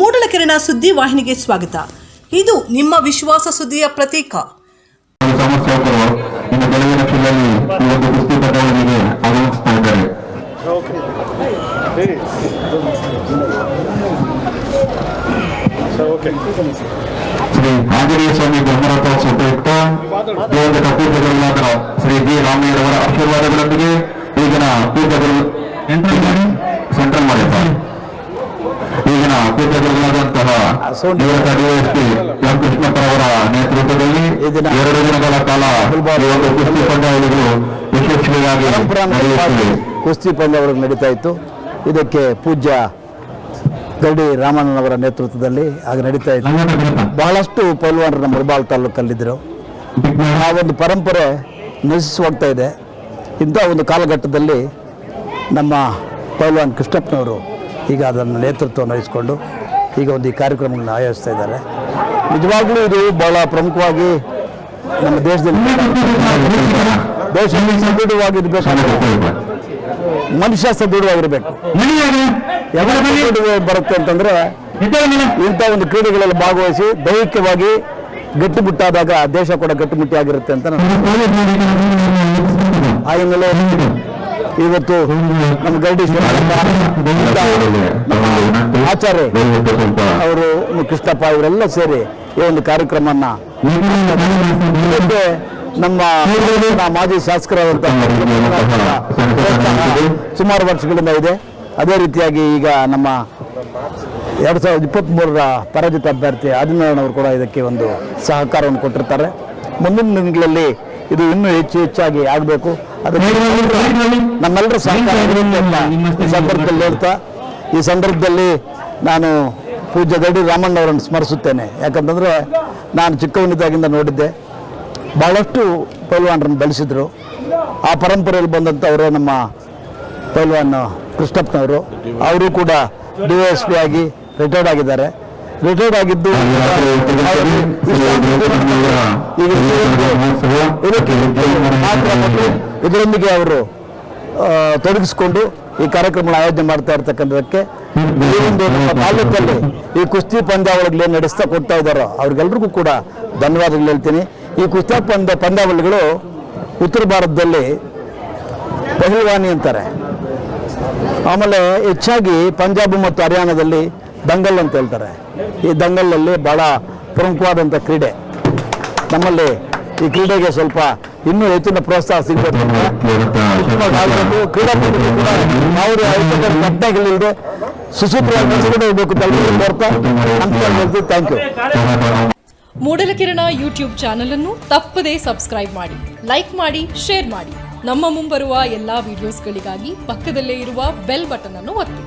ಮೂಡಲಕೆರೆನ ಸುದ್ದಿ ವಾಹಿನಿಗೆ ಸ್ವಾಗತ. ಇದು ನಿಮ್ಮ ವಿಶ್ವಾಸ ಸುದ್ದಿಯ ಪ್ರತೀಕ. ಶ್ರೀ ಆಂಜನೇಯ ಸ್ವಾಮಿ ಬ್ರಹ್ಮರಥೋತ್ಸವ ದೇವರ ಪೂಜೆಗಳಾದ ಶ್ರೀ ಬಿ ರಾಮಯ್ಯರವರ ಆಶೀರ್ವಾದಗಳೊಂದಿಗೆ ಈಗಿನ ಪೂಜೆಗಳು ಸೆಂಟ್ರಲ್ ಮಾಡಿ. ಈಗಿನ ನಿವೃತ್ತ ಡಿಎಸ್ಪಿ ಎಂ ಕೃಷ್ಣಪ್ಪರವರ ನೇತೃತ್ವದಲ್ಲಿ ಎರಡು ದಿನಗಳ ಕಾಲ ಈ ಒಂದು ಕುಸ್ತಿ ಪಂದ್ಯಾವಳಿಗಳು ಯಶಸ್ವಿಯಾಗಿ ನಡೆಯುತ್ತಿವೆ. ಕುಸ್ತಿ ಪಂದ್ಯಾವಳಿ ನಡೀತಾ ಇತ್ತು. ಇದಕ್ಕೆ ಪೂಜ್ಯ ಗಡಿ ರಾಮಣ್ಣನವರ ನೇತೃತ್ವದಲ್ಲಿ ಆಗ ನಡೀತಾ ಇತ್ತು. ಬಹಳಷ್ಟು ಪೈಲ್ವಾನರು ನಮ್ಮ ಮುಳಬಾಲ್ ತಾಲೂಕಲ್ಲಿದ್ದರು. ಆ ಒಂದು ಪರಂಪರೆ ನಶಿಸಿ ಹೋಗ್ತಾ ಇದೆ. ಇಂಥ ಒಂದು ಕಾಲಘಟ್ಟದಲ್ಲಿ ನಮ್ಮ ಪೈಲ್ವಾನ್ ಕೃಷ್ಣಪ್ಪನವರು ಈಗ ಅದನ್ನು ನೇತೃತ್ವವನ್ನು ವಹಿಸಿಕೊಂಡು ಈಗ ಒಂದು ಈ ಕಾರ್ಯಕ್ರಮವನ್ನು ಆಯೋಜಿಸ್ತಾ ಇದ್ದಾರೆ. ನಿಜವಾಗ್ಲೂ ಇದು ಬಹಳ ಪ್ರಮುಖವಾಗಿ ನಮ್ಮ ದೇಶದಲ್ಲಿ ದೇಶ ಸದೃಢವಾಗಿರ್ಬೇಕು ಮನುಷ್ಯ ಸದೃಢವಾಗಿರ್ಬೇಕು. ಯಾವಾಗ ಬರುತ್ತೆ ಅಂತಂದ್ರೆ ಇಂಥ ಒಂದು ಕ್ರೀಡೆಗಳಲ್ಲಿ ಭಾಗವಹಿಸಿ ದೈಹಿಕವಾಗಿ ಗಟ್ಟಿಮುಟ್ಟಾದಾಗ ದೇಶ ಕೂಡ ಗಟ್ಟಿಮುಟ್ಟಿಯಾಗಿರುತ್ತೆ ಅಂತ ನಾನು ಆ ಹಿನ್ನೆಲೆ ಇವತ್ತು ನಮ್ಮ ಗರಡಿ ಆಚಾರ್ಯ ಅವರು ಕೃಷ್ಣಪ್ಪ ಇವರೆಲ್ಲ ಸೇರಿ ಈ ಒಂದು ಕಾರ್ಯಕ್ರಮವನ್ನ ಇದಕ್ಕೆ ನಮ್ಮ ನಮ್ಮ ಮಾಜಿ ಶಾಸಕರಾದಂಥ ಸುಮಾರು ವರ್ಷಗಳಿಂದ ಇದೆ. ಅದೇ ರೀತಿಯಾಗಿ ಈಗ ನಮ್ಮ ಎರಡು ಸಾವಿರದ ಇಪ್ಪತ್ತ್ಮೂರರ ಪರಾಜಿತ ಅಭ್ಯರ್ಥಿ ಆದಿನಾರಾಯಣ ಅವರು ಕೂಡ ಇದಕ್ಕೆ ಒಂದು ಸಹಕಾರವನ್ನು ಕೊಟ್ಟಿರ್ತಾರೆ. ಮುಂದಿನ ದಿನಗಳಲ್ಲಿ ಇದು ಇನ್ನೂ ಹೆಚ್ಚು ಹೆಚ್ಚಾಗಿ ಆಗಬೇಕು. ಅದಕ್ಕೆ ನಮ್ಮೆಲ್ಲರ ಸಂದರ್ಭದಲ್ಲಿ ಹೇಳ್ತಾ ಈ ಸಂದರ್ಭದಲ್ಲಿ ನಾನು ಪೂಜ್ಯ ಗಡಿ ರಾಮಣ್ಣವರನ್ನು ಸ್ಮರಿಸುತ್ತೇನೆ. ಯಾಕಂತಂದರೆ ನಾನು ಚಿಕ್ಕವನಿದ್ದಾಗಿಂದ ನೋಡಿದ್ದೆ. ಭಾಳಷ್ಟು ಪೈಲ್ವಾನರನ್ನು ಬೆಳೆಸಿದ್ರು. ಆ ಪರಂಪರೆಯಲ್ಲಿ ಬಂದಂಥವರು ನಮ್ಮ ಪೈಲ್ವಾನ್ ಕೃಷ್ಣಪ್ಪನವರು. ಅವರು ಕೂಡ ಡಿ ಎಸ್ ಪಿ ಆಗಿ ರಿಟೈರ್ಡ್ ಆಗಿದ್ದಾರೆ. ರಿಟೈರ್ಡ್ ಆಗಿದ್ದು ಇದರೊಂದಿಗೆ ಅವರು ತೊಡಗಿಸಿಕೊಂಡು ಈ ಕಾರ್ಯಕ್ರಮ ಆಯೋಜನೆ ಮಾಡ್ತಾ ಇರತಕ್ಕಂಥದಕ್ಕೆ ಈ ತಾಲೂಕಲ್ಲಿ ಈ ಕುಸ್ತಿ ಪಂದ್ಯಾವಳಿಗಳು ಏನು ನಡೆಸ್ತಾ ಕೊಡ್ತಾ ಇದ್ದಾರೋ ಅವ್ರಿಗೆಲ್ರಿಗೂ ಕೂಡ ಧನ್ಯವಾದಗಳು ಹೇಳ್ತೀನಿ. ಈ ಕುಸ್ತಿ ಪಂದ್ಯ ಪಂದ್ಯಾವಳಿಗಳು ಉತ್ತರ ಭಾರತದಲ್ಲಿ ಪಹಲ್ವಾನಿ ಅಂತಾರೆ. ಆಮೇಲೆ ಹೆಚ್ಚಾಗಿ ಪಂಜಾಬ್ ಮತ್ತು ಹರಿಯಾಣದಲ್ಲಿ ದಂಗಲ್ ಅಂತ ಹೇಳ್ತಾರೆ. ಈ ದಂಗಲಲ್ಲಿ ಬಹಳ ಪ್ರಮುಖವಾದಂಥ ಕ್ರೀಡೆ. ನಮ್ಮಲ್ಲಿ ಈ ಕ್ರೀಡೆಗೆ ಸ್ವಲ್ಪ ಇನ್ನೂ ಹೆಚ್ಚಿನ ಪ್ರೋತ್ಸಾಹ ಸಿಗಬೇಕು. ಮೂಡಲಕಿರಣ ಯೂಟ್ಯೂಬ್ ಚಾನಲ್ ಅನ್ನು ತಪ್ಪದೇ ಸಬ್ಸ್ಕ್ರೈಬ್ ಮಾಡಿ, ಲೈಕ್ ಮಾಡಿ, ಶೇರ್ ಮಾಡಿ. ನಮ್ಮ ಮುಂಬರುವ ಎಲ್ಲಾ ವಿಡಿಯೋಸ್ಗಳಿಗಾಗಿ ಪಕ್ಕದಲ್ಲೇ ಇರುವ ಬೆಲ್ ಬಟನ್ ಅನ್ನು ಒತ್ತಿ.